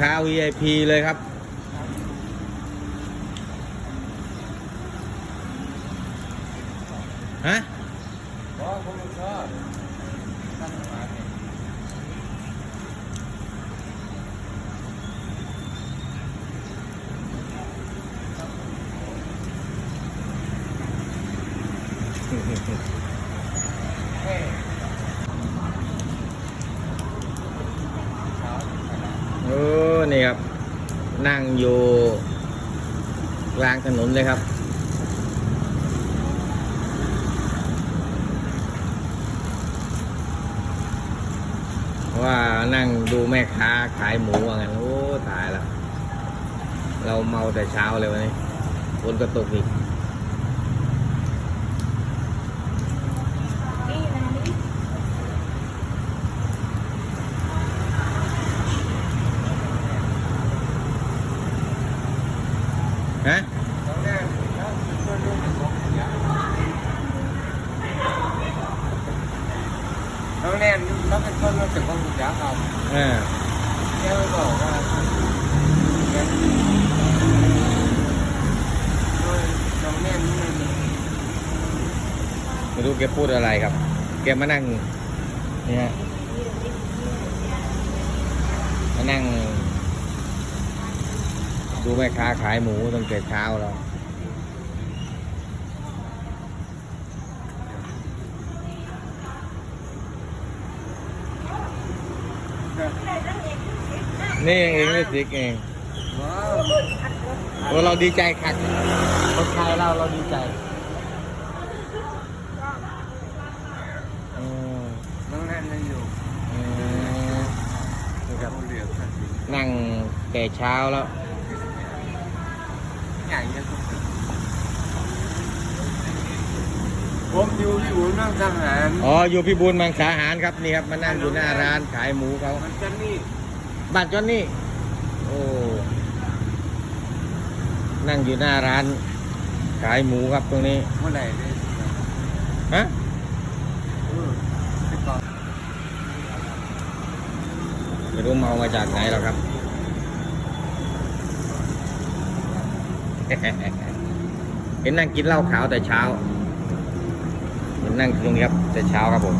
ค้า VIP เลยครับ ฮะเนี่ย โอ้ นี่ครับ นั่งอยู่กลางถนนเลยครับ ว่านั่งดูแม่ค้าขายหมูว่างั้นโอ้ ตายแล้ว เราเมาแต่เช้าเลยวันนี้ฝนก็ตกอีก ฮะ ตอนแรกแล้วช่วยลูกเป็นของยาตอ นแรกแล้วเป็นคนรู้สึกของยาครับเออแกไม่บอกว่าแกตอนแรกนี่มันไม่รู้แกพูดอะไรครับ แกมานั่งนี่ฮะมานั่ง ดูแม่ค้าขายหมูตั้งแต่เช้าแล้ว นี่เองนี่สิกเองว้าวโอ้เราดีใจคักคนไทยเราเราดีใจอืมตอนแรกนั่งอยู่อืมนี่ครับเขาเรียกกันนั่งแต่เช้าแล้วใหญ่ยังก็ ผมอยู่อยู่นั่งทหารอ๋ออยู่พิบูลมังสาหารครับนี่ครับมานั่งอยู่หน้าร้านขายหมูเขามันจะนี่บ้านจอนนี่โอ้นั่งอยู่หน้าร้าน ขายหมูครับตรงนี้เมื่อไหร่เนี่ยฮะเออไปก่อนไม่รู้เมามาจากไหนหรอกครับเห็นนั่งกินเหล้าขาวแต่เช้าเห็ นนั่งตรงนี้ครับแต่เช้าครับผม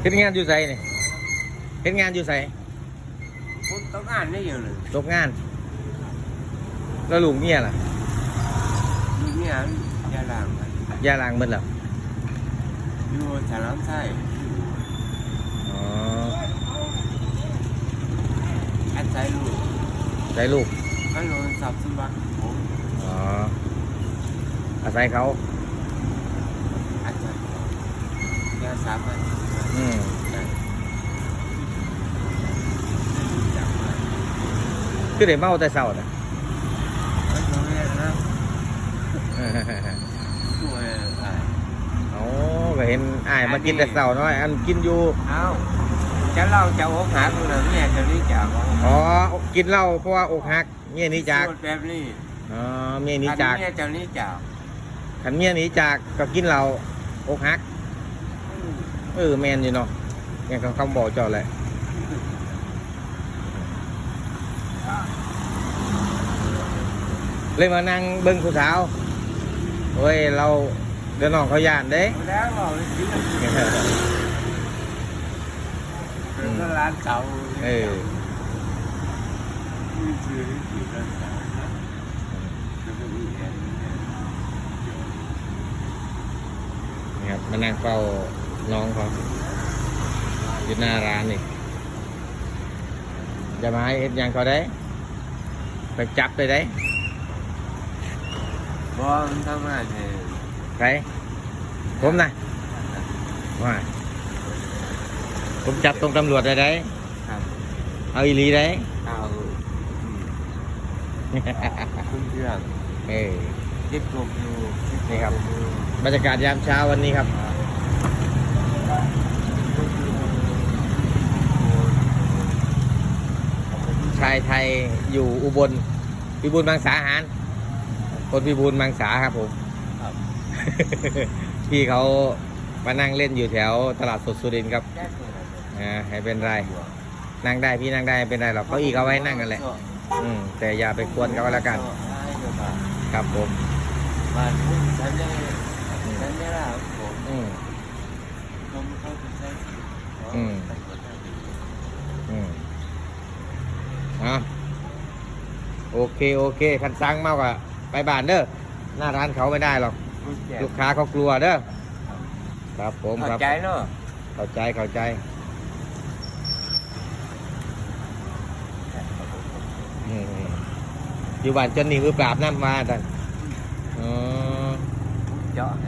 เห็นงานอยู่ใส่เนี่ยเห็นงานอยู่ใส่ผมต้องอ่านได้อยู่เลยตกงาน แล้วลุงเนี่ยล่ะอยู่เนี่ยยาลางมันยาลางมันเหรออยู่ฉลามไส้อ๋ออันใช้ลูกใส่ลูก อันโดนสับสมบัติผมอ๋ออาศัยเขาอันใช้ยาสามัญอืม จับมาคือได้เมาแต่เช้าน่ะแล้วตรงนี้นะช่วยอะไรโอ้ก็เห็นอ้ายมากินแต่เช้าน้อยอันกินอยู่เอ้าจะเล่าจะโอ้หาตรงไหนเนี่ยจะนี้จากอ๋อกินเหล้าเพราะว่าอกหักเมียหนี้จากพูดแบบนี้อ๋อเมียหนี้จากอันเนี่ยจะนี้จากขันเมียหนี้จากก็กินเหล้าอกหักเออแมนอยู่เนาะยังคำบอกเจ้าแหละเลยมานั่งเบิ้งผู้สาวเฮ้ยเราเดี๋ยวน้องเขาย่านเด้แล้วบอ กเลยที่เป็นก็ร้านเก่าเออนี่คือที่ร้านเก่าแล้วก็มีแอนนี่ครับมานั่งเฝ้าน้องเขาอยู่หน้าร้านนี่จะมาให้เอ็ดหยังเขาได้ไปจับไปได้บอมทำงานเนี่ยใครผมนะว่า ผมจับตรงตำรวจได้ได้ครับเอาอีหลีได้เอาคุณเพื่อนเออเก็บกบอยู่นี่ครับบรรยากาศยามเช้าวันนี้ครับชายไทยอยู่อุบลพิบูลมังสาหาร คนพิบูลมังสาครับผมครับพี่เขามานั่งเล่นอยู่แถวตลาดสดสุรินทร์ครับ แก้ตัวอะไรอ่าให้เป็นไร นั่งได้พี่นั่งได้ไม่เป็นไรหรอกเก้าอี้เอาไว้นั่งกันแหละอืมแต่อย่าไปกวนเขาก็แล้วกัน ครับผมบ้านพุ่งฉันยังฉันไม่ล่ะผมอืมนมเขาจะใช้อืมอืมอะโอเคโอเคคันซังมากกว่าไปบ้านเด้อหน้าร้านเขาไม่ได้หรอก ลูกค้าเขากลัวเด้อครับผมคเข้ารับใจเนาะเข้าใจเข้าใจอืม อยู่บ้านจนนี่คือปราบน้ำมาแต่อ๋อ เจาะให้จน